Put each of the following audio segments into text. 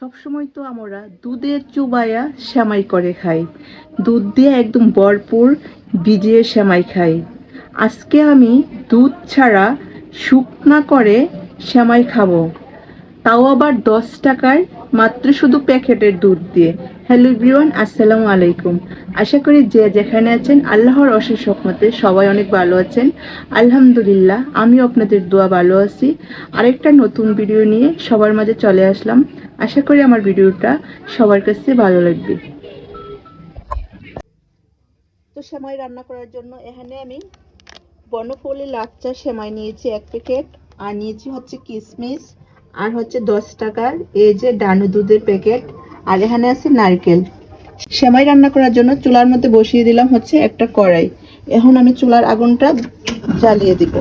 সবসময় তো আমরা দুধের চুবাইয়া সেমাই করে খাই। দুধ দিয়ে একদম ভরপুর ভিজিয়ে সেমাই খাই। আজকে আমি দুধ ছাড়া শুকনা করে সেমাই খাব। তাও আবার দশ টাকার মাত্র শুধু প্যাকেটের দুধ দিয়ে। হ্যালো এভরিওয়ান, আসসালামু আলাইকুম। আশা করি যে যেখানে আছেন, আল্লাহর অশেষ রহমতে সবাই অনেক ভালো আছেন। আলহামদুলিল্লাহ, আমিও আপনাদের দোয়া ভালো আছি। আরেকটা নতুন ভিডিও নিয়ে সবার মাঝে চলে আসলাম। আশা করি আমার ভিডিওটা সবার কাছে ভালো লাগবে। তো সেমাই রান্না করার জন্য এখানে আমি বনফলি লাচ্চা সেমাই নিয়েছি, এক প্যাকেট। আর নিয়েছি হচ্ছে কিশমিশ আর হচ্ছে দশ টাকার এই যে ডানু দুধের প্যাকেট, আর এখানে আছে নারকেল। সেমাই রান্না করার জন্য চুলার মধ্যে বসিয়ে দিলাম হচ্ছে একটা কড়াই। এখন আমি চুলার আগুনটা জ্বালিয়ে দিব।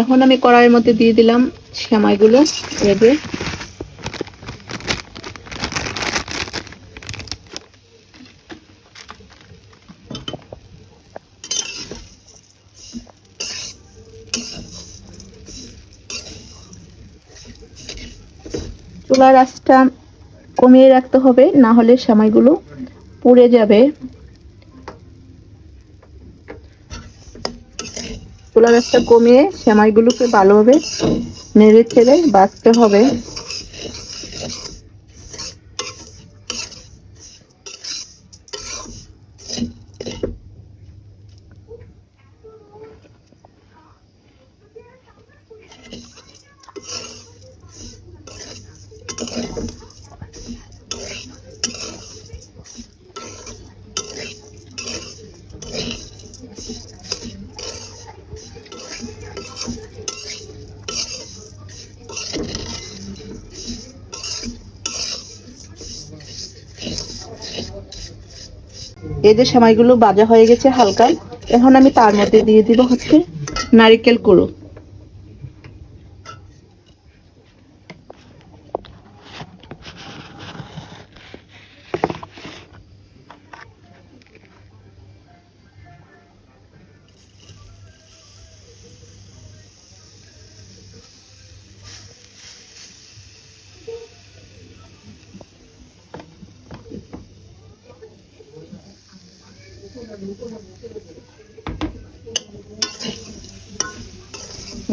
এখন আমি কড়াইয়ের মধ্যে দিয়ে দিলাম সেমাইগুলো এভাবে চুলার আঁচটা কমিয়ে রাখতে হবে, না হলে সেমাইগুলো পুড়ে যাবে। চুলার আঁচটা কমিয়ে সেমাইগুলোকে ভালোভাবে নেড়ে ছেড়ে বাছতে হবে। এই যে সেমাইগুলো বাজা হয়ে গেছে হালকা, এখন আমি তার মধ্যে দিয়ে দিব হচ্ছে নারিকেল কুড়ো।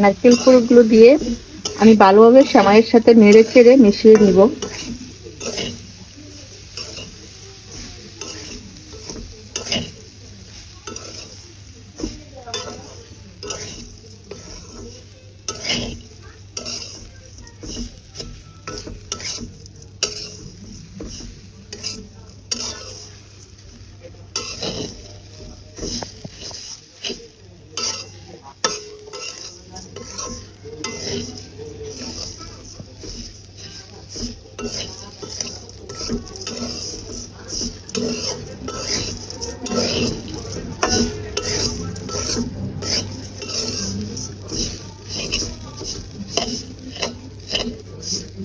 নারকেল কুড়োগুলো দিয়ে আমি ভালোভাবে সেমাইয়ের সাথে নেড়ে চেড়ে মিশিয়ে নিব। এখন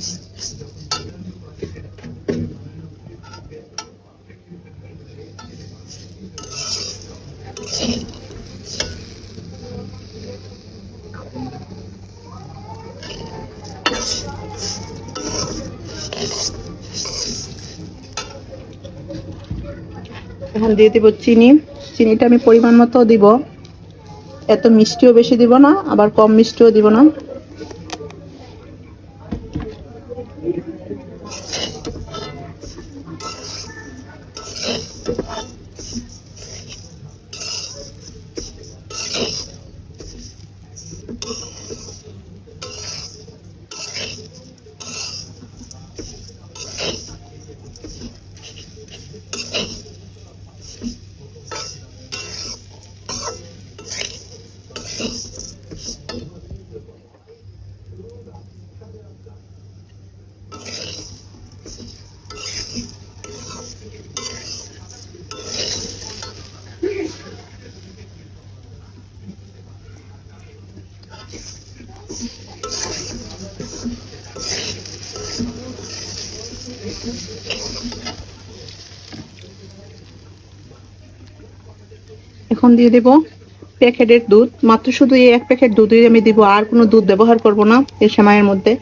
দিয়ে দিব চিনি। চিনিটা আমি পরিমাণ মতো দিব। এত মিষ্টিও বেশি দিব না, আবার কম মিষ্টিও দিব না। এখন দিয়ে দেব প্যাকেটের দুধ। মাত্র শুধু এই এক প্যাকেট দুধই আমি দিব, আর কোনো দুধ ব্যবহার করব না এই সময়ের মধ্যে।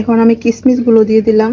এখন আমি কিশমিশগুলো দিয়ে দিলাম।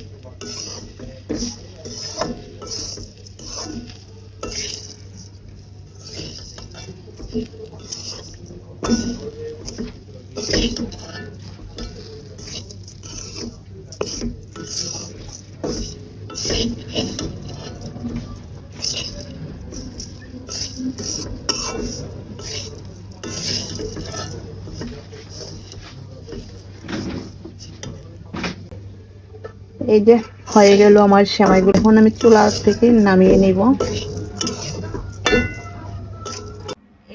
এই যে হয়ে গেল আমার সেমাইগুলো এখন আমি চুলা থেকে নামিয়ে নিব।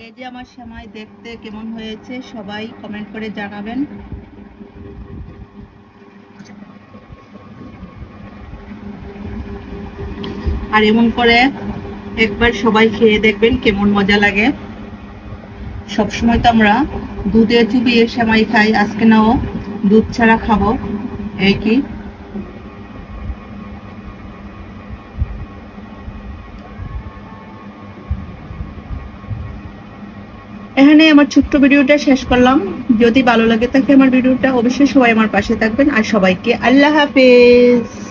এই যে আমার সেমাই দেখতে কেমন হয়েছে সবাই কমেন্ট করে জানাবেন। আর এমন করে একবার সবাই খেয়ে দেখবেন কেমন মজা লাগে। সবসময় তো আমরা দুধে চুবিয়ে সেমাই খাই, আজকে নাও দুধ ছাড়া খাব। এই কি? এখানে আমার ছোট্ট ভিডিওটা শেষ করলাম। যদি ভালো লাগে থাকে আমার ভিডিওটা অবশ্যই সবাই আমার পাশে থাকবেন। আর সবাইকে আল্লাহ হাফেজ।